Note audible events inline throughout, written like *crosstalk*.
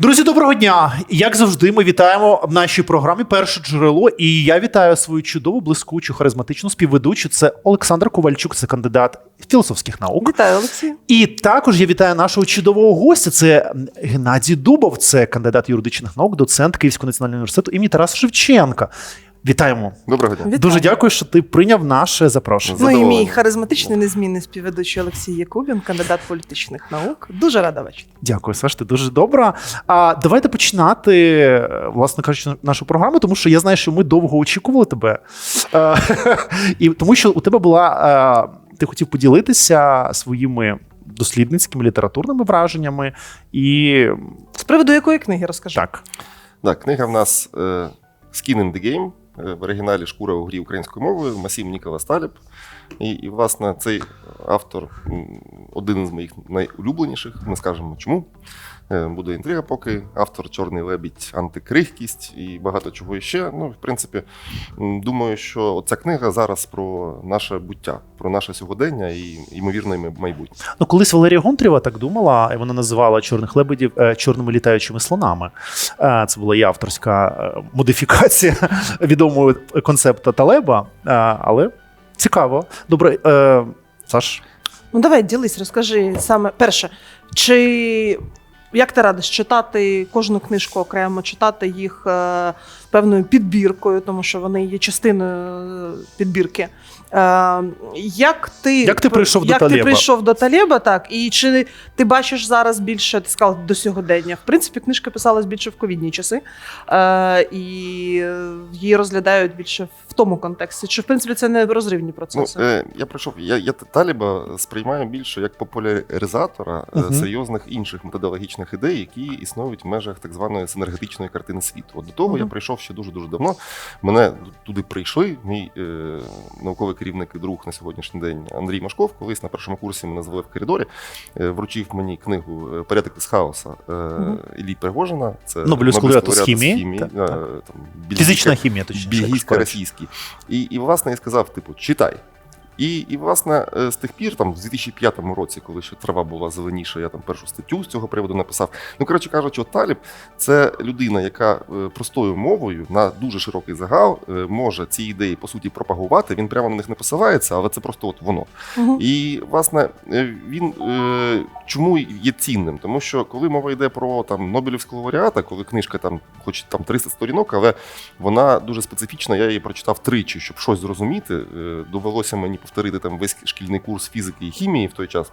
Друзі, доброго дня! Як завжди, ми вітаємо в нашій програмі Перше джерело. І я вітаю свою чудову, блискучу, харизматичну співведучу. Це Олександр Ковальчук, це кандидат філософських наук. Вітаю, Олексій. І також я вітаю нашого чудового гостя. Це Геннадій Дубов, це кандидат юридичних наук, доцент Київського національного університету імені Тараса Шевченка. Вітаємо. Доброго дня. Вітаю. Дуже дякую, що ти прийняв наше запрошення. Ну і мій харизматичний незмінний співведучий Олексій Якубін, кандидат політичних наук. Дуже рада бачити. Дякую, Саш, ти дуже добра. А давайте починати, е, власне кажучи, нашу програму, тому що я знаю, що ми довго очікували тебе. Е, *laughs* І тому що у тебе була. е, Ти хотів поділитися своїми дослідницькими літературними враженнями. І З приводу якої книги розкажи? так, Так, книга в нас е, Skin in the Game, в оригіналі Шкура у грі українською мовою, Масім Нікола Сталіб. І, і, власне, цей автор один із моїх найулюбленіших. Ми скажемо чому. Е, Буде інтрига, поки автор Чорний лебідь, антикрихкість і багато чого іще. Ну, в принципі, думаю, що ця книга зараз про наше буття, про наше сьогодення і ймовірне майбутнє. ну колись Валерія Гонтрєва так думала, і вона називала чорних лебедів е, чорними літаючими слонами. Е, Це була і авторська модифікація *laughs* відомого концепта Талеба. Але цікаво. Добре, Саш. Ну давай ділись, розкажи саме перше. Чи як ти радиш читати кожну книжку окремо, читати їх е, певною підбіркою, тому що вони є частиною е, підбірки. Е, як ти, Як ти прийшов до як Талеба? ти прийшов до Талеба, так, і чи ти бачиш зараз більше, ти сказав, до сьогодення? В принципі, книжка писалась більше в ковідні часи, е, і її розглядають більше в тому контексті. Чи в принципі це не розривні Ну, процеси? е, я прийшов, я, я Таліба сприймаю більше як популяризатора Мгм. серйозних інших методологічних ідей, які існують в межах так званої синергетичної картини світу. От до того я Мгм. Прийшов ще дуже дуже давно. Мене туди прийшли. Мій е, науковий керівник і друг на сьогоднішній день Андрій Машков, колись на першому курсі мене звели в коридорі, е, вручив мені книгу е, Порядок із хаоса е, угу. Іллі Пригожина. Це Нобелівського з хімії. хімії. Так, е, так. там, більгійська- Фізична хімія, точніше. більгійсько як російський І, і власне я сказав: типу, читай. І, і власне е, з тих пір, там, в 2005 році, коли ще трава була зеленіша, я там першу статтю з цього приводу написав. Ну, коротше кажучи, от Таліб це людина, яка е, простою мовою на дуже широкий загал е, може ці ідеї по суті пропагувати. Він прямо на них не посилається, але це просто от воно. Мгм. І власне він чому є цінним? Тому що коли мова йде про там Нобелівського лауреата, коли книжка там, хоч там 300 сторінок, але вона дуже специфічна. Я її прочитав тричі, щоб щось зрозуміти. Довелося мені повторити там весь шкільний курс фізики і хімії в той час.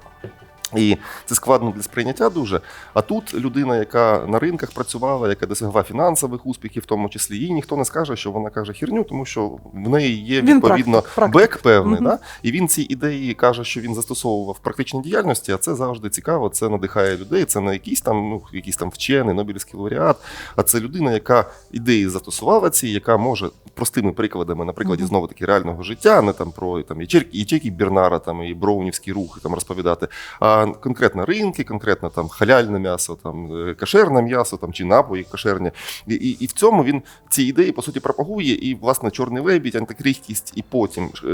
І це складно для сприйняття дуже. А тут людина, яка на ринках працювала, яка досягла фінансових успіхів, в тому числі, їй ніхто не скаже, що вона каже херню, тому що в неї є відповідно бек певний. Мгм. Да? І він ці ідеї каже, що він застосовував в практичній діяльності, а це завжди цікаво. Це надихає людей. Це не якийсь там, ну якийсь там вчений, Нобелівський лауреат, а це людина, яка ідеї застосувала ці, яка може простими прикладами, на прикладі Мгм. знову таки реального життя, не там про там ячейки, ячейки Бернара, там і Броунівський рух там розповідати, а конкретно ринки, конкретно там халяльне м'ясо, там е, кашерне м'ясо, там чи напої кашерні. І, і, і в цьому він ці ідеї по суті пропагує. І власне чорний лебідь, антикрихкість, і потім е,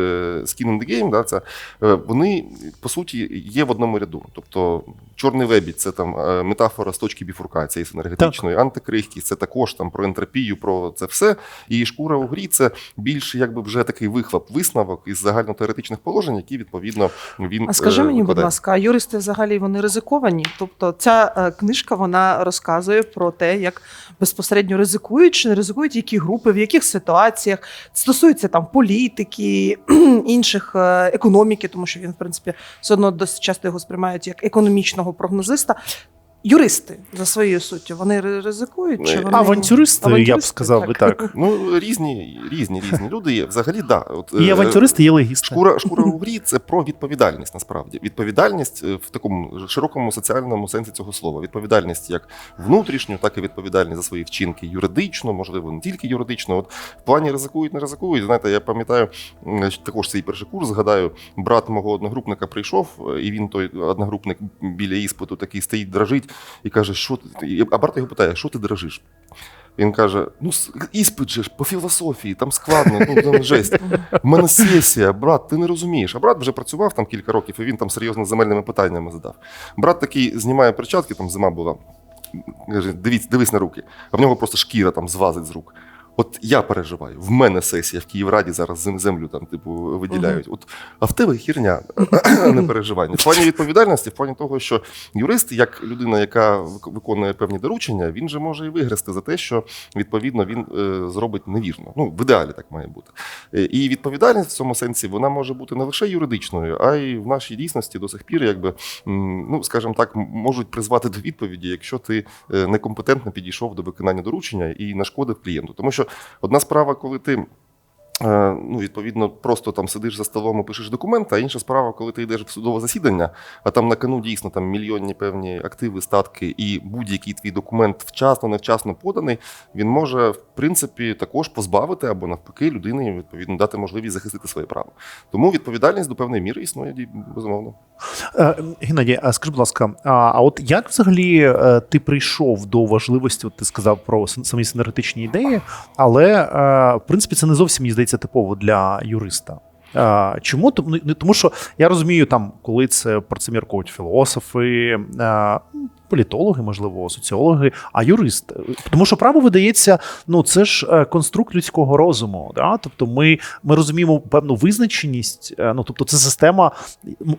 Skin in the Game, да, це е, вони по суті є в одному ряду. Тобто чорний лебідь це там е, метафора з точки біфуркації енергетичної, антикрихкість це також там про ентропію, про це все. І шкура у грі це більше якби вже такий вихлоп, висновок із загальнотеоретичних положень, які відповідно він А скажи е, мені, будь ласка, а юристи взагалі вони ризиковані? Тобто, ця е, книжка вона розказує про те, як безпосередньо ризикують чи не ризикують, які групи, в яких ситуаціях стосується там політики, *clears throat* інших е, економіки, тому що він, в принципі, все одно досить часто його сприймають як економічного прогнозиста. Юристи за своєю суттю вони ризикують? Чи вони... Авантюристи, я б сказав би так. Ну різні, різні, різні люди є. Взагалі, да. От, І е, авантюристи, є легісти. Шкура, шкура у грі це про відповідальність насправді. Відповідальність е, в такому широкому соціальному сенсі цього слова. Відповідальність як внутрішню, так і відповідальність за свої вчинки юридично, можливо, не тільки юридично. От в плані ризикують, не ризикують. Знаєте, я пам'ятаю також свій перший курс. Згадаю, брат мого одногрупника прийшов, е, і він той одногрупник біля іспиту такий стоїть, дрожить і каже, що ти. І- брат його питає, що ти дрожиш? Він каже: ну, іспит же ж по філософії, там складно, ну там жесть. У мене сесія, брат, ти не розумієш. А брат вже працював там кілька років, і він там серйозно земельними питаннями задав. Брат такий знімає перчатки, там зима була. каже, дивись, дивись на руки, а в нього просто шкіра там звазить з рук. От я переживаю, в мене сесія в Київраді зараз землю там, типу, виділяють. От, а в тебе хірня, не переживання. В плані відповідальності, в плані того, що юрист, як людина, яка виконує певні доручення, він же може і вигрести за те, що відповідно він е, зробить невірно. Ну, в ідеалі так має бути. Е, І відповідальність в цьому сенсі вона може бути не лише юридичною, а й в нашій дійсності до сих пір, якби ну скажімо так, можуть призвати до відповіді, якщо ти е, некомпетентно підійшов до виконання доручення і нашкодив клієнту. Тому що одна справа, коли ти. Е, Ну, відповідно, просто там сидиш за столом і пишеш документи, а інша справа, коли ти йдеш в судове засідання, а там на кону дійсно там мільйонні певні активи, статки, і будь-який твій документ вчасно, невчасно поданий, він може в принципі також позбавити або навпаки людині відповідно дати можливість захистити своє право. Тому відповідальність до певної міри існує безумовно. Е, Геннадій, а скажи, будь ласка, а, от як взагалі е, ти прийшов до важливості? От ти сказав про самі синергетичні ідеї, але в принципі це не зовсім здається типово для юриста. Чому Тому- ну, тому, що я розумію, там коли це про це міркують філософи, політологи, можливо, соціологи, а юрист. Тому що право видається, ну це ж е, конструкт людського розуму. Да? Тобто, ми, ми розуміємо певну визначеність. е, Ну тобто, це система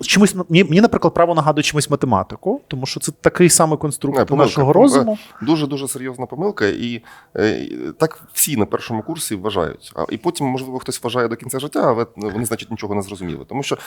чимось мені, наприклад, право нагадує чимось математику, тому що це такий самий конструкт Не, помилка. нашого розуму. Дуже дуже серйозна помилка, і е, так всі на першому курсі вважають. І потім, можливо, хтось вважає до кінця життя, але вони, значить, нічого не зрозуміли. Тому що е,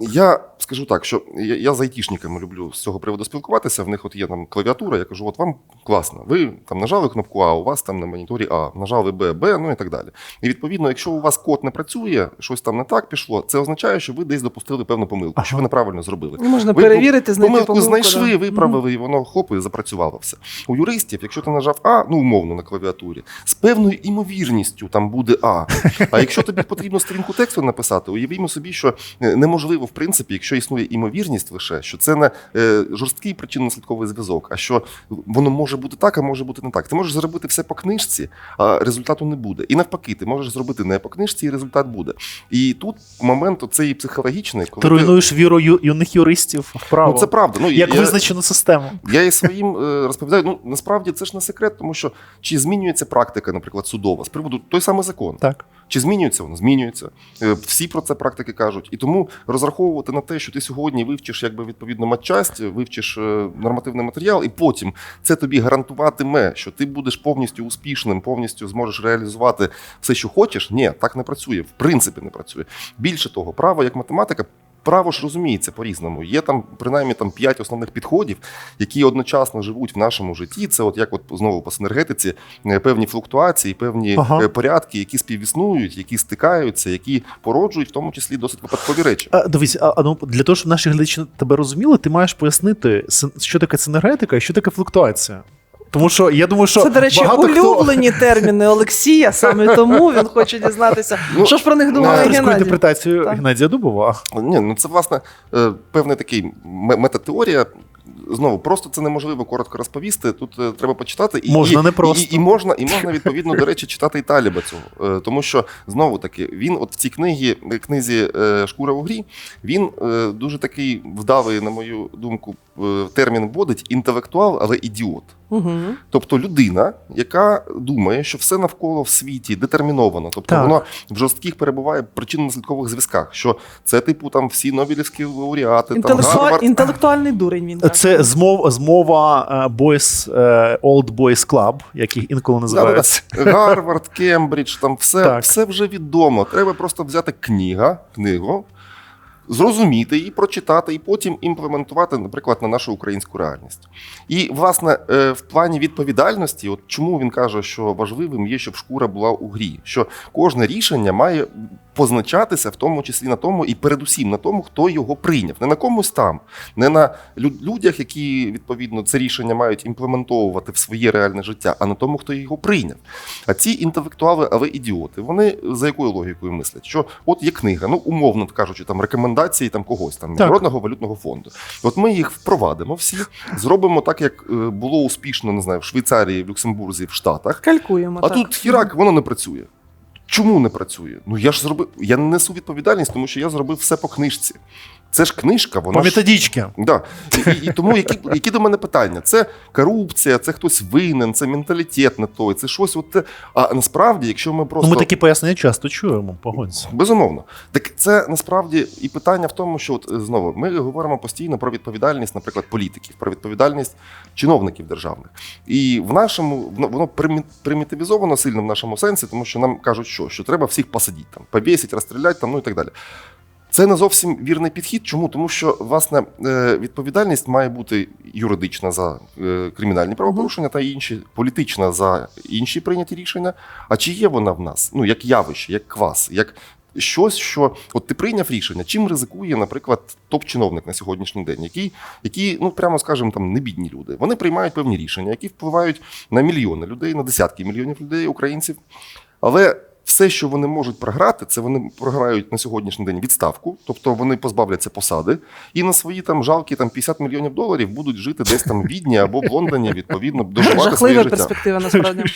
я скажу так, що я, я з айтішниками люблю з цього приводу спілкуватися. В них от є там клавіатура. Я кажу, от вам класно. Ви там нажали кнопку А, у вас там на моніторі А, нажали Б, Б, ну і так далі. І відповідно, якщо у вас код не працює, щось там не так пішло, це означає, що ви десь допустили певну помилку, що ви неправильно зробили. Ну, Можна Ви перевірити, знайти помилку помилку. знайшли, да. виправили, і воно хоп, і запрацювало все. У юристів, якщо ти нажав А, ну умовно на клавіатурі, з певною імовірністю там буде А. А якщо тобі потрібно сторінку тексту написати, уявімо собі, що е, неможливо, в принципі, якщо існує імовірність лише, що це не е, жорсткий причинно-наслідковий зв'язок, а що воно може бути так, а може бути не так. Ти можеш зробити все по книжці, а результату не буде. І навпаки, ти можеш зробити не по книжці, і результат буде. І тут момент оцей психологічний, коли Ти руйнуєш віру ю, юних юристів в право. Ну, це правда. Ну, як я, визначену систему. я і своїм е, розповідаю. Ну насправді це ж не секрет, тому що чи змінюється практика, наприклад, судова з приводу той самий закон. Так. Чи змінюється воно? Змінюється. Е, Всі про це практики кажуть. І тому розраховувати на те, що ти сьогодні вивчиш якби відповідно матчасть, вивчиш е, нормативний матеріал, і потім це тобі гарантуватиме, що ти будеш повністю успішним, повністю зможеш реалізувати все, що хочеш. Ні, так не працює. В принципі, не працює. Більше того, право як математика. Право ж розуміється по-різному. Є там принаймні там п'ять основних підходів, які одночасно живуть в нашому житті. Це от як от знову по синергетиці е, певні флуктуації, певні Ага. е, порядки, які співіснують, які стикаються, які породжують в тому числі досить випадкові речі. А, дивись, а, ну, для того, щоб наші глядачі тебе розуміли, ти маєш пояснити, що таке синергетика і що таке флуктуація. Тому що я думаю, що Це, до речі, багато хто... улюблені терміни Олексія, саме тому він хоче дізнатися, Ну, що ж про них думає на- авторську Геннадій. інтерпретацію Так. Геннадія Дубова. Ні, ну це власне е, певний такий ме- метатеорія. Знову просто це неможливо коротко розповісти. Тут е, треба почитати і Можна і, не просто. І, і можна, і можна відповідно до речі читати і Таліба цього. Е, Тому що знову таки він, от в цій книгі, книзі Шкура в грі, він дуже такий вдавий, на мою думку, термін вводить інтелектуал, але ідіот. Угу. Тобто людина, яка думає, що все навколо в світі детерміновано, тобто Так. воно в жорстких перебуває причинно-наслідкових зв'язках, що це типу там всі Нобелівські лауреати, там Гарвард. Інтелектуальний дурень він. каже. Це змов, змова е, Boys, е, Old Boys Club, як їх інколи називається. Гарвард, Кембридж, там все, Так. все вже відомо. Треба просто взяти книга, книгу, зрозуміти її, прочитати, і потім імплементувати, наприклад, на нашу українську реальність. І, власне, е, в плані відповідальності, от чому він каже, що важливим є, щоб шкура була у грі, що кожне рішення має позначатися, в тому числі на тому, і передусім на тому, хто його прийняв, не на комусь там, не на людях, які відповідно це рішення мають імплементовувати в своє реальне життя, а на тому, хто його прийняв. А ці інтелектуали, але ідіоти, вони за якою логікою мислять? Що от є книга, ну умовно кажучи, там рекомендації там когось там міжнародного валютного фонду. От ми їх впровадимо всі, зробимо так, як е, було успішно, не знаю, в Швейцарії, в Люксембурзі, в Штатах. Калькуємо. А так. тут хірак, воно не працює. Чому не працює? Ну я ж зробив. Я не несу відповідальність, тому що я зробив все по книжці. Це ж книжка, вона По ж. Да. І, і, і тому які, які до мене питання? Це корупція, це хтось винен, це менталітет не той, це щось. От, те. а насправді, якщо ми просто Ну, ми такі пояснення часто чуємо, погодься. Безумовно, так це насправді і питання в тому, що от е, знову ми говоримо постійно про відповідальність, наприклад, політиків, про відповідальність чиновників державних. І в нашому воно- воно примі- примітивізовано сильно в нашому сенсі, тому що нам кажуть, що, що треба всіх посадити, там, повісити, розстріляти, там, ну і так далі. Це не зовсім вірний підхід. Чому? Тому що власне е, відповідальність має бути юридична за е, кримінальні правопорушення та інші, політична за інші прийняті рішення. А чи є вона в нас? Ну як явище, як квас, як щось, що от ти прийняв рішення, чим ризикує, наприклад, топ-чиновник на сьогоднішній день, який, які, ну прямо скажемо, там не бідні люди. Вони приймають певні рішення, які впливають на мільйони людей, на десятки мільйонів людей, українців. Але все, що вони можуть програти, це вони програють на сьогоднішній день відставку, тобто вони позбавляться посади, і на свої там жалкі там 50 мільйонів доларів будуть жити десь там в Відні або в Лондоні, відповідно, *laughs* доживати своє Жахлива життя. перспектива насправді. *laughs*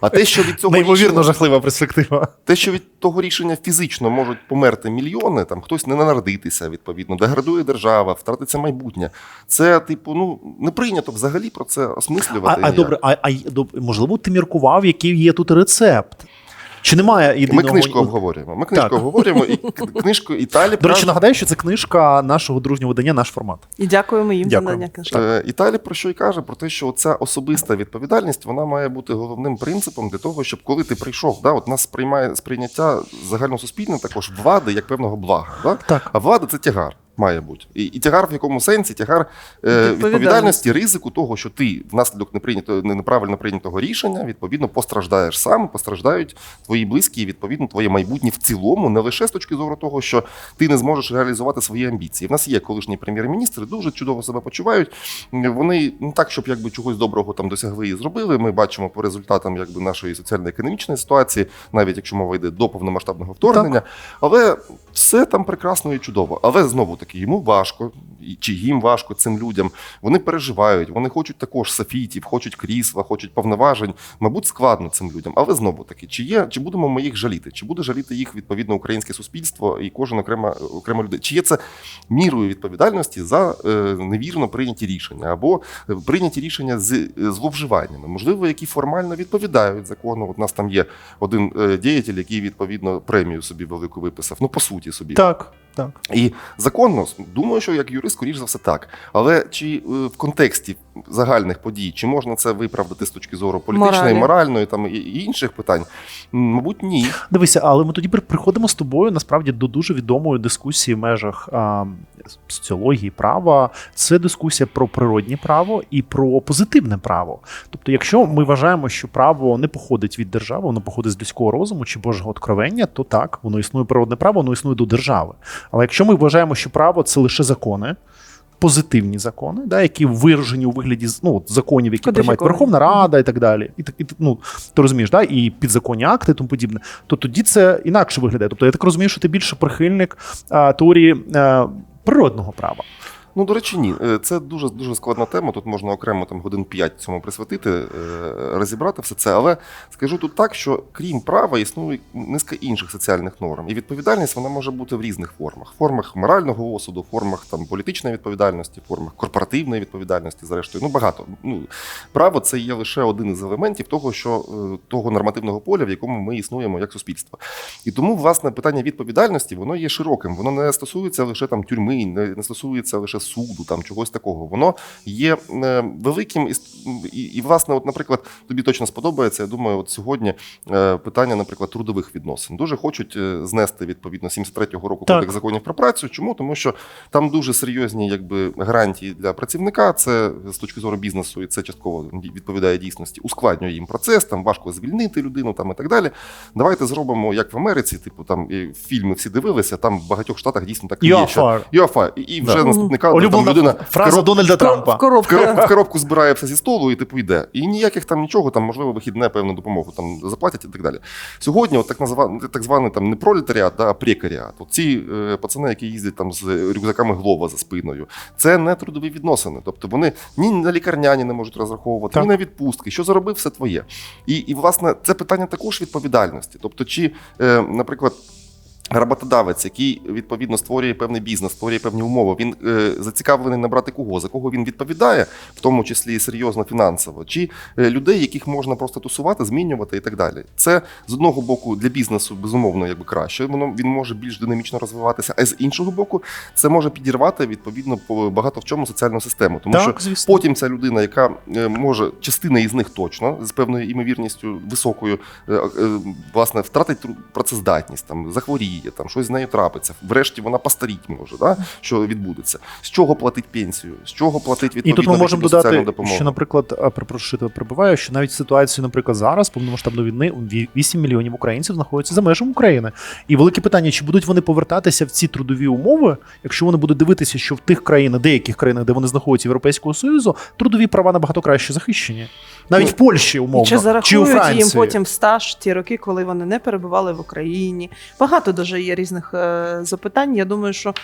А те, що від цього Неймовірно рішення, жахлива перспектива. те, що від того рішення фізично можуть померти мільйони, там хтось не народитися, відповідно, деградує держава, втратиться майбутнє. Це, типу, ну не прийнято взагалі про це осмислювати. а ніяк. добре, а, а можливо, ти міркував, який є тут рецепт? Чи немає Ми книжку обговорюємо. Ми книжку Так. обговорюємо і *laughs* книжку Італі До речі, нагадаю, що це книжка нашого дружнього видання, наш формат. І дякуємо їм за Дякую. надання книжки. Е, Італі про що й каже? Про те, що ця особиста відповідальність вона має бути головним принципом для того, щоб коли ти прийшов, да, от нас сприймає сприйняття загальносуспільне також влади як певного блага. Да? Так. А влада це тягар. Має бути. І, і тягар в якому сенсі? Тягар е, відповідальності, ризику того, що ти внаслідок неприйнятого не- неправильно прийнятого рішення, відповідно, постраждаєш сам, постраждають твої близькі, і відповідно твоє майбутнє в цілому, не лише з точки зору того, що ти не зможеш реалізувати свої амбіції. В нас є колишні прем'єр-міністри, дуже чудово себе почувають. Вони не так, щоб якби чогось доброго там досягли і зробили. Ми бачимо по результатам якби нашої соціально-економічної ситуації, навіть якщо мова йде до повномасштабного вторгнення. Але все там прекрасно і чудово. Але знову таки йому важко, чи їм важко цим людям. Вони переживають, вони хочуть також софітів, хочуть крісла, хочуть повноважень. Мабуть, складно цим людям. Але знову таки, чи є, чи будемо ми їх жаліти? Чи буде жаліти їх відповідно українське суспільство і кожен окрема окрема людина? Чи є це мірою відповідальності за е, невірно прийняті рішення або е, прийняті рішення з е, зловживаннями? Можливо, які формально відповідають закону. От у нас там є один діятель, який відповідно премію собі велику виписав. Ну по суті собі. Так, так. І законно, думаю, що як юрист, скоріш за все так. Але чи е, в контексті загальних подій, чи можна це виправдати з точки зору політичної, Моралі. моральної там і- і інших питань? Мабуть, ні. Дивися, але ми тоді приходимо з тобою насправді до дуже відомої дискусії в межах а, соціології права. Це дискусія про природнє право і про позитивне право. Тобто, якщо ми вважаємо, що право не походить від держави, воно походить з людського розуму чи Божого откровення, то так, воно існує природне право, воно існує до держави. Але якщо ми вважаємо, що право це лише закони. Позитивні закони, да, які виражені у вигляді ну, законів, які приймає Кодифіковані. Верховна Рада і так далі. І, і, ну, ти розумієш, да, і підзаконні акти і тому подібне, то тоді це інакше виглядає. Тобто я так розумію, що ти більше прихильник а, теорії а, природного права. Ну, до речі, ні. Е, Це дуже дуже складна тема. Тут можна окремо там годин 5 цьому присвятити, е, розібрати все це. Але скажу тут так, що крім права існує низка інших соціальних норм. І відповідальність вона може бути в різних формах: формах морального осуду, формах там політичної відповідальності, формах корпоративної відповідальності, зрештою. Ну багато. Ну право це є лише один із елементів того, що е, того нормативного поля, в якому ми існуємо як суспільство. І тому, власне, питання відповідальності воно є широким. Воно не стосується лише там тюрми, не, стосується лише суду, там чогось такого. Воно є е, великим і, і, і, власне, от, наприклад, тобі точно сподобається. Я думаю, от сьогодні е, питання, наприклад, трудових відносин. Дуже хочуть е, знести відповідно 73-го року Так. кодекс законів про працю. Чому? Тому що там дуже серйозні якби гарантії для працівника. Це з точки зору бізнесу, і це частково відповідає дійсності. Ускладнює їм процес, там важко звільнити людину, там і так далі. Давайте зробимо як в Америці, типу там і фільми всі дивилися. Там в багатьох штатах дійсно так і є. Що. І, і вже Да. наступника там людина фраза короб- Дональда В коробку. в коробку, *laughs* в коробку збирає все зі столу і типу йде. І ніяких там нічого, там можливо вихідне певну допомогу там заплатять і так далі. Сьогодні, от так назва, так званий там не пролетаріат, да, а прекаріат. От ці е, пацани, які їздять там з рюкзаками Глова за спиною, це не трудові відносини. Тобто вони ні на лікарняні не можуть розраховувати, Так. ні на відпустки. Що заробив, все твоє. І, і власне це питання також відповідальності. Тобто, чи, е, наприклад. Роботодавець, який відповідно створює певний бізнес, створює певні умови. Він е, зацікавлений набрати кого, за кого він відповідає, в тому числі і серйозно фінансово, чи е, людей, яких можна просто тусувати, змінювати і так далі. Це з одного боку для бізнесу безумовно якби краще. Воно він може більш динамічно розвиватися, а з іншого боку, це може підірвати відповідно по багато в чому соціальну систему, тому що звісно. Потім ця людина, яка е, може частина із них точно з певною імовірністю високою, е, е, власне, втратить працездатність, там захворіє, там щось з нею трапиться. Врешті вона постаріть може, да? що відбудеться. З чого платить пенсію? З чого платить відповідно І тут ми можемо додати, допомогу? що, наприклад, а, перепрошую, що тебе прибиваю, що навіть в ситуації, наприклад, зараз повномасштабної війни ві- 8 мільйонів українців знаходяться за межами України. І велике питання: чи будуть вони повертатися в ці трудові умови, якщо вони будуть дивитися, що в тих країнах, деяких країнах, де вони знаходяться Європейського Союзу, трудові права набагато краще захищені, навіть Ну, в Польщі, І умовно, чи чи у Франції. їм потім стаж ті роки, коли вони не перебували в Україні? Багато дуже є різних е, запитань. Я думаю, що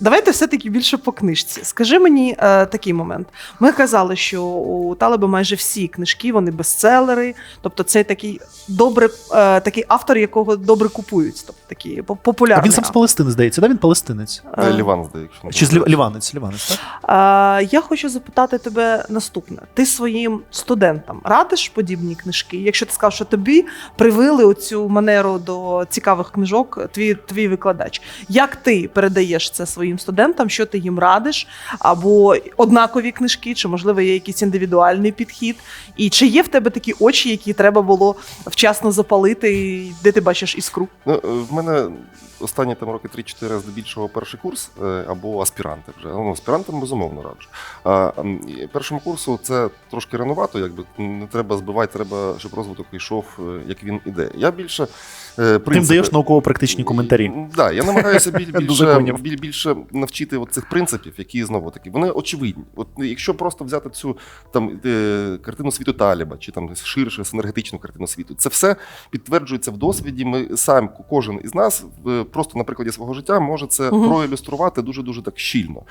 давайте все-таки більше по книжці. Скажи мені е, такий момент. Ми казали, що у Талеба майже всі книжки вони бестселери, тобто це такий добре, е, такий автор, якого добре купують, тобто такий по- А популярний. він сам з автор. Палестини, здається, да? Він палестинець. Е, Е, Ліван, здається. якщо не Чи з Лів... помиляюсь. Ліванець, Ліванець, так? Е, Я хочу запитати тебе наступне: ти своїм студентам радиш подібні книжки? Якщо ти сказав, що тобі привили оцю манеру до цікавих книжок, твій, твій викладач. Як ти передаєш це своїм студентам? Що ти їм радиш? Або однакові книжки, чи можливо є якийсь індивідуальний підхід? І чи є в тебе такі очі, які треба було вчасно запалити, і де ти бачиш іскру? Ну, е, в мене останні там роки 3-4 здебільшого перший курс е, або аспіранти вже. Ну, аспірантам безумовно раджу. А першому курсу це трошки ранувато, якби не треба збивати, треба, щоб розвиток йшов, е, як він іде. Я більше е, Тим даєш науково-практичні коментарі. М, Да, я намагаюся біль, *laughs* До більше, навчити от цих принципів, які знову таки вони очевидні. От якщо просто взяти цю там е, картину світу Таліба, чи там ширше синергетичну картину світу, це все підтверджується в досвіді. Ми сам кожен із нас е, просто на прикладі свого життя може це Мгм. проілюструвати дуже дуже так щільно.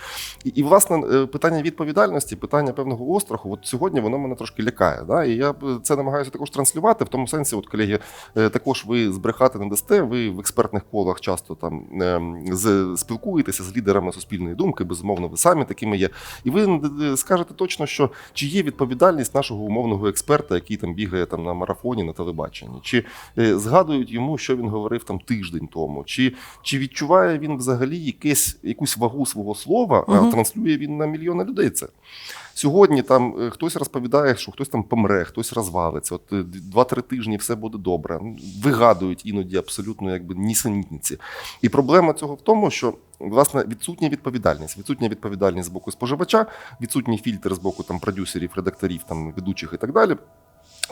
І, і власне е, питання відповідальності, питання певного остраху, от сьогодні воно мене трошки лякає. Да? І я це намагаюся також транслювати в тому сенсі, от колеги, е, також ви збрехати не дасте. Ви в експертних колах часто там ем, з спілкуєтеся з лідерами суспільної думки. Безумовно, ви самі такими є. І ви е, скажете точно, що чи є відповідальність нашого умовного експерта, який там бігає там на марафоні на телебаченні, чи е, згадують йому, що він говорив там тиждень тому, чи, чи відчуває він взагалі якесь якусь вагу свого слова, Мгм. а транслює він на мільйони людей це. Сьогодні там е, хтось розповідає, що хтось там помре, хтось розвалиться. От два-три тижні все буде добре. Вигадують іноді абсолютно якби нісенітниці. І проблема цього в тому, що власне відсутня відповідальність, відсутня відповідальність з боку споживача, відсутній фільтр з боку там продюсерів, редакторів, там ведучих і так далі.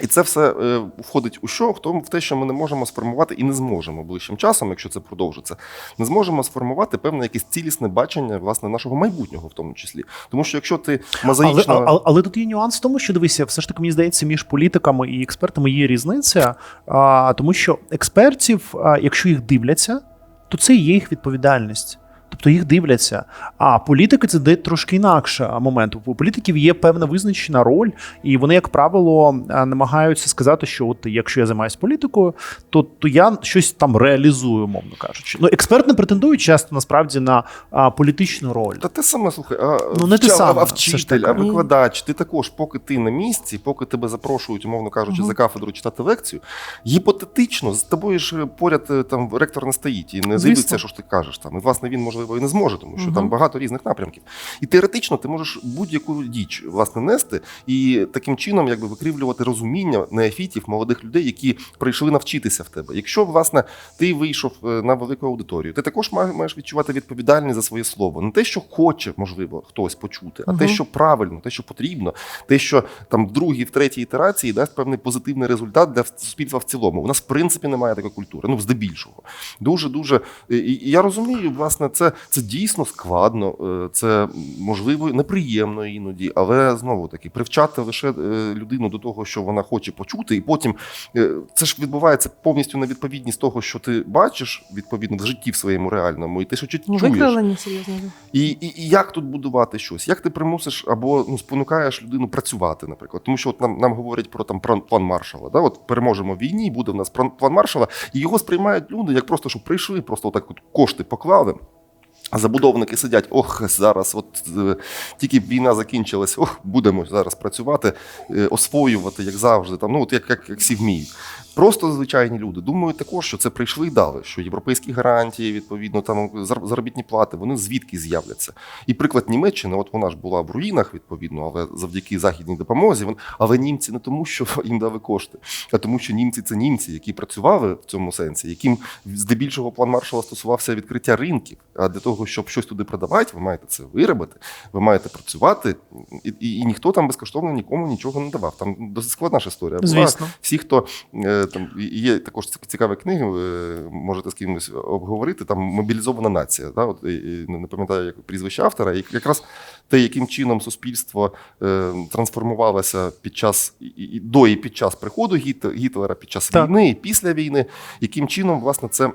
І це все е, входить у що? Тому в те, що ми не можемо сформувати і не зможемо ближчим часом, якщо це продовжиться, не зможемо сформувати певне якесь цілісне бачення власне нашого майбутнього, в тому числі. Тому що якщо ти Але, мозаїчно але, але тут є нюанс в тому, що дивися, все ж таки мені здається, між політиками і експертами є різниця, а, тому що експертів, якщо їх дивляться, то це є їх відповідальність. Тобто їх дивляться. А політики це де трошки інакше момент. У політиків є певна визначена роль, і вони, як правило, намагаються сказати, що от якщо я займаюся політикою, то, то я щось там реалізую, мовно кажучи. Ну, експерт не претендує часто насправді на а, політичну роль. Та те саме слухай, а, Ну, не вча- саме, а вчитель, а викладач, ти також, поки ти на місці, поки тебе запрошують, умовно кажучи, Мгм. за кафедру читати лекцію, гіпотетично з тобою ж поряд е, там ректор не стоїть і не дивиться, що ж ти кажеш там. І власне він можливо і не зможе, тому що Мгм. там багато різних напрямків. І теоретично ти можеш будь-яку діч власне нести і таким чином якби викривлювати розуміння неофітів, молодих людей, які прийшли навчитися в тебе. Якщо власне ти вийшов е, на велику аудиторію, ти також маєш відчувати відповідальність за своє слово. Не те, що хоче, можливо, хтось почути, а те, що правильно, те, що потрібно, те, що там в другій, в третій ітерації дасть певний позитивний результат для суспільства в цілому. У нас в принципі немає такої культури. Ну, здебільшого. Дуже дуже і я розумію, власне, це це, це дійсно складно, е, це можливо неприємно іноді, але знову таки привчати лише е, людину до того, що вона хоче почути, і потім е, це ж відбувається повністю на відповідність того, що ти бачиш відповідно в житті в своєму реальному, і що ти Ну, чуєш. викривлення серйозно. І, і, і як тут будувати щось? Як ти примусиш або ну, спонукаєш людину працювати, наприклад? Тому що от нам, нам говорять про там план, Маршала. Да? От переможемо в війні, буде в нас план, Маршала, і його сприймають люди як просто, що прийшли, просто отак от кошти поклали. Забудовники сидять, ох, зараз, от е, тільки війна закінчилась, ох, будемо зараз працювати, е, освоювати, як завжди, там, ну, от як, як, як всі вміють. Просто звичайні люди думають також, що це прийшли і дали, що європейські гарантії, відповідно, там зар- заробітні плати, вони звідки з'являться. І приклад Німеччини, от вона ж була в руїнах, відповідно, але завдяки західній допомозі. Але німці не тому, що *laughs* їм дали кошти, а тому, що німці це німці, які працювали в цьому сенсі, яким здебільшого план маршала стосувався відкриття ринків. А для того, щоб щось туди продавати, ви маєте це виробити, ви маєте працювати, і, і, і ніхто там безкоштовно нікому нічого не давав. Там досить складна ж історія. була. Звісно. Всі, хто е, там є також цікаві книги, е, можете з кимось обговорити. Там мобілізована нація. Да? От, не пам'ятаю як прізвище автора, і якраз те, яким чином суспільство е, трансформувалося під час і, і до і під час приходу Гітлера, під час Так. війни і після війни, яким чином власне це.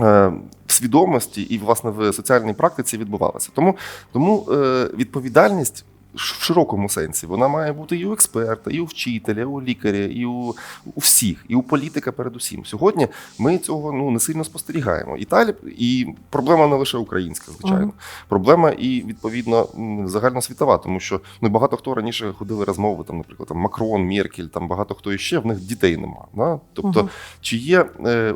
е, В свідомості і власне в соціальній практиці відбувалося. Тому, тому відповідальність в широкому сенсі вона має бути і у експерта, і у вчителя, і у лікаря, і у, у всіх, і у політика передусім. Сьогодні ми цього ну не сильно спостерігаємо. І та і проблема не лише українська, звичайно. Мгм. Проблема і відповідно загальносвітова, тому що ну багато хто раніше ходили розмови, там, наприклад, там Макрон, Меркель, там багато хто іще, в них дітей нема. Да? Тобто, Мгм. чи є е, е,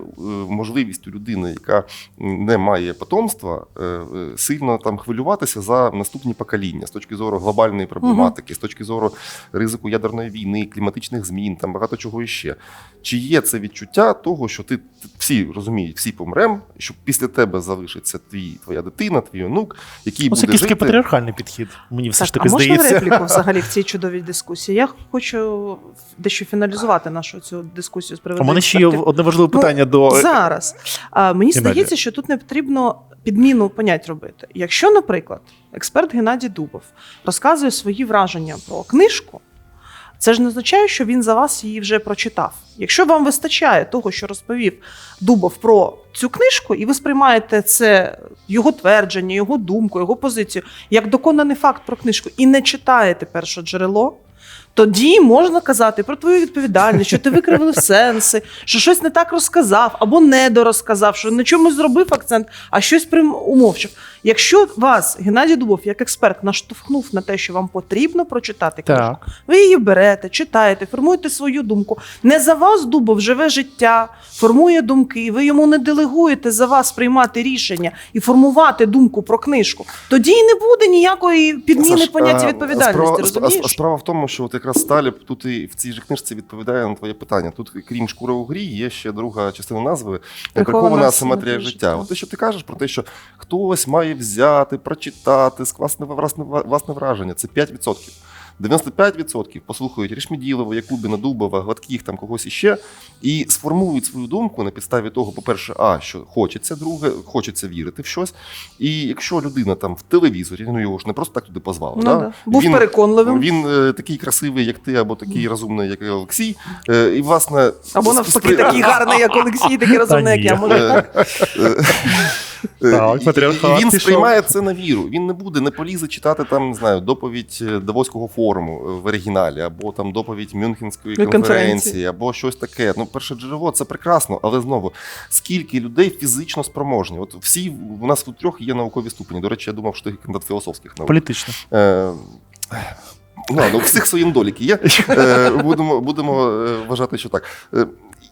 можливість у людини, яка не має потомства, е, е, сильно там хвилюватися за наступні покоління з точки зору глобальної проблематики, з точки зору ризику ядерної війни, кліматичних змін, там багато чого іще. Чи є це відчуття того, що ти всі розуміють, всі помрем, що після тебе залишиться твій твоя дитина, твій онук, який Ось буде якийсь такий жити. патріархальний підхід. Мені все Так, ж таки а можна здається. репліку *laughs* взагалі в цій чудовій дискусії? Я хочу дещо фіналізувати нашу цю дискусію з У мене ще є одне важливе Ну, питання до зараз. А, мені Геннадія. здається, що тут не потрібно підміну понять робити. Якщо, наприклад, експерт Геннадій Дубов розказує свої враження про книжку, це ж не означає, що він за вас її вже прочитав. Якщо вам вистачає того, що розповів Дубов про цю книжку, і ви сприймаєте це його твердження, його думку, його позицію як доконаний факт про книжку, і не читаєте перше джерело. Тоді можна казати про твою відповідальність, що ти викривив сенси, що щось не так розказав або недорозказав, що на чомусь зробив акцент, а щось прям умовчав. Якщо вас Геннадій Дубов, як експерт, наштовхнув на те, що вам потрібно прочитати книжку, так. ви її берете, читаєте, формуєте свою думку. Не за вас Дубов живе життя, формує думки. Ви йому не делегуєте за вас приймати рішення і формувати думку про книжку. Тоді і не буде ніякої підміни Саш, поняття відповідальності. Справа, розумієш? справа в тому, що от якраз Сталіб тут і в цій же книжці відповідає на твоє питання. Тут, крім шкури у грі, є ще друга частина назви Прихована прихована асиметрія життя. життя. От те, що ти кажеш про те, що хтось має взяти, прочитати, скласти власне, власне враження. Це 5%. 95% послухають Рішмеділова, Якубіна, Дубова, Гладких, там когось іще, і сформують свою думку на підставі того, по-перше, а що хочеться, друге, хочеться вірити в щось. І якщо людина там в телевізорі, ну його ж не просто так туди позвали, Ну, да? да. Був Він- переконливим. він е, такий красивий, як ти, або такий розумний, як Олексій. Е, і, власне, Або навпаки, спри- такий гарний, як Олексій, такий розумний, як я. Може, Е, так? Е, Так, і- патріархат і Він пішов. сприймає це на віру. Він не буде, не полізе читати там, не знаю, доповідь е, Давоського форуму е, в оригіналі, або там доповідь Мюнхенської конференції, або щось таке. Ну, перше джерело це прекрасно, але знову скільки людей фізично спроможні? От всі у нас у трьох є наукові ступені. До речі, я думав, що ти кандидат філософських наук. Політично. Е, Ну, ну, у всіх свої недоліки є. Будемо будемо вважати, що так.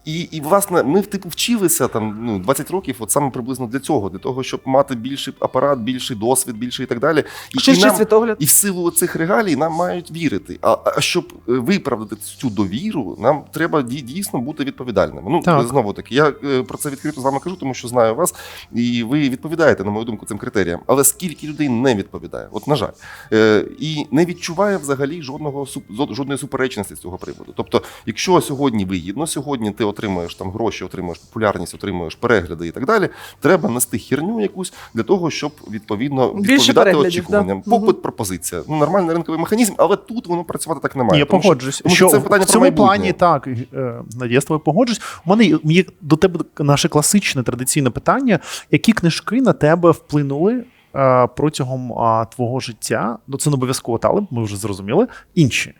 І, і, власне, ми типу вчилися там ну, 20 років, от саме приблизно для цього, для того, щоб мати більший апарат, більший досвід, більший і так далі. І, і, Ширший нам, світогляд. і в силу цих регалій нам мають вірити. А, а щоб е, виправдати цю довіру, нам треба дійсно бути відповідальними. Ну Так. знову таки, я е, про це відкрито з вами кажу, тому що знаю вас, і ви відповідаєте, на мою думку, цим критеріям. Але скільки людей не відповідає? От на жаль, Е, і не відчуває взагалі жодного жодної суперечності з цього приводу. Тобто, якщо сьогодні вигідно, сьогодні ти отримуєш там гроші, отримуєш популярність, отримуєш перегляди і так далі. Треба нести херню якусь для того, щоб відповідно відповідати очікуванням. да. Попит, пропозиція. Ну нормальний ринковий механізм, але тут воно працювати так не має. Ні, я тому що- погоджуюсь. що що це питання в про цьому майбутнє. плані так, е, Надія, я з тобою погоджуюсь. У мене є- до тебе наше класичне традиційне питання: які книжки на тебе вплинули е, протягом а, твого життя? Ну, це не обов'язково талеб, ми вже зрозуміли. Інші.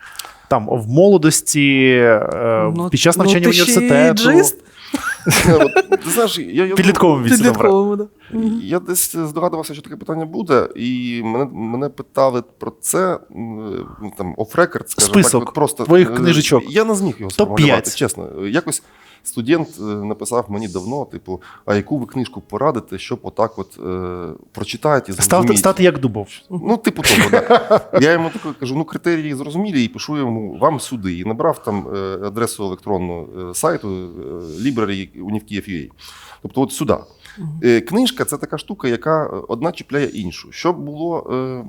Там в молодості, е, Ну, під час ну, навчання ти ще й університету, джист. Ти знаєш, я, я, Підлітковим віці. добре. Да. Я десь здогадувався, що таке питання буде, і мене, мене питали про це там оф-рекорд, скажімо Список так, просто твоїх е, книжечок. Я не зміг його сформулювати, чесно. Якось студент е, написав мені давно: типу, а яку ви книжку порадите, щоб отак от е, прочитати і зрозуміти. стати як дубов. Ну, типу того, да. Я йому таке кажу: ну критерії зрозумілі, і пишу йому вам сюди. І набрав там е, адресу електронну е, сайту library Univkiev.ua. Тобто, от сюди. Книжка це така штука, яка одна чіпляє іншу. Щоб було.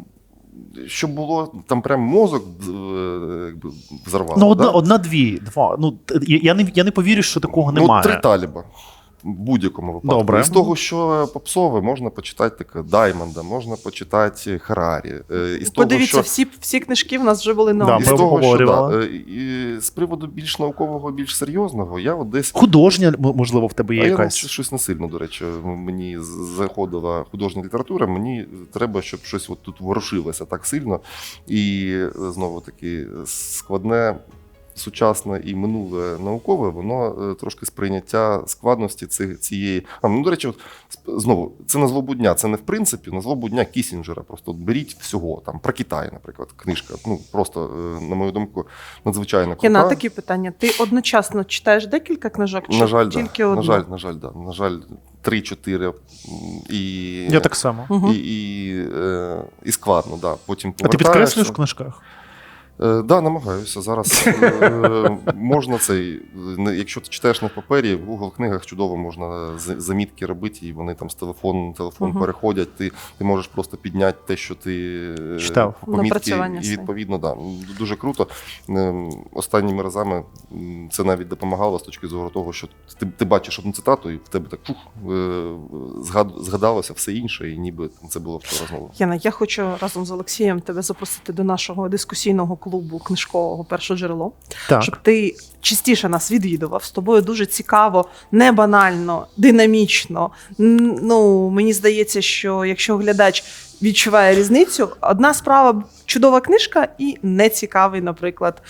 Щоб було там прям мозок е, якби, взорвало. Ну, одна, да? одна-дві. Два. Ну, я, я, не, я не повірю, що такого Ну, немає. три таліба. Будь-якому випадку. Добре. І з того, що попсове, можна почитати таке Даймонда, можна почитати Харарі. Е, Із того, Подивіться, що... всі, всі книжки в нас вже були на Да, І з того, що да, е, і з приводу більш наукового, більш серйозного, я от десь. Художня, можливо, в тебе є а я якась. ну, щось не сильно, до речі, мені заходила художня література. Мені треба, щоб щось от тут ворушилося так сильно. І е, знову таки складне. Сучасне і минуле наукове, воно е, трошки сприйняття складності цієї. А, ну, до речі, от, знову, це на злобу дня. Це не в принципі, на злобу дня Кісінджера. Просто от беріть всього. Там про Китай, наприклад, книжка. Ну просто, е, на мою думку, надзвичайно крута. Кіна, такі питання. Ти одночасно читаєш декілька книжок? Чи На жаль, тільки да. одну? на жаль, на жаль, да. На жаль, три-чотири. м, І, Я так само. Мгм. і, і, е, і складно, да. Потім А ти підкреслюєш в книжках? Е, да, намагаюся. Зараз е, можна цей. не- Якщо ти читаєш на папері, в Google книгах чудово можна з- замітки робити, і вони там з телефону на телефон Мгм. переходять. Ти, ти можеш просто підняти те, що ти е, Читав. помітки, і відповідно, да, дуже круто. Ем, Останніми разами це навіть допомагало з точки зору того, що ти, ти бачиш одну цитату, і в тебе так фух, е, згад- згадалося все інше, і ніби це було вчора знову. Яна, я хочу разом з Олексієм тебе запросити до нашого дискусійного клубу книжкового перше джерело, Так. щоб ти частіше нас відвідував. З тобою дуже цікаво, не банально, динамічно. Ну мені здається, що якщо глядач відчуває різницю, одна справа чудова книжка і нецікавий, наприклад,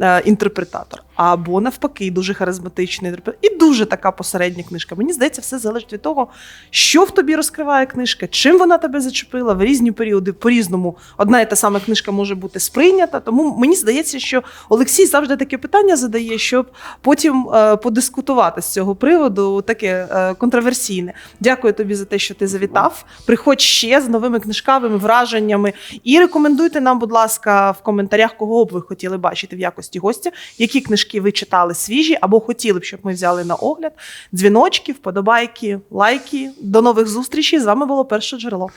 е, інтерпретатор. Або навпаки, дуже харизматичний інтерпретатор. І дуже така посередня книжка. Мені здається, все залежить від того, що в тобі розкриває книжка, чим вона тебе зачепила в різні періоди. По-різному одна і та сама книжка може бути сприйнята. Тому мені здається, що Олексій завжди таке питання задає, щоб потім е, подискутувати з цього приводу, таке е, контроверсійне. Дякую тобі за те, що ти завітав. Приходь ще з новими книжками, враженнями. І рекомендуйте нам, будь ласка, в коментарях, кого б ви хотіли бачити в якості гостя, які книжки ви читали свіжі, або хотіли б, щоб ми взяли на огляд. Дзвіночки, вподобайки, лайки. До нових зустрічей. З вами було перше джерело.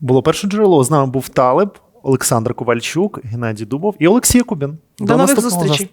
Було перше джерело. З нами був Талеб, Олександр Ковальчук, Геннадій Дубов і Олексій Кубін. До, нових зустрічей.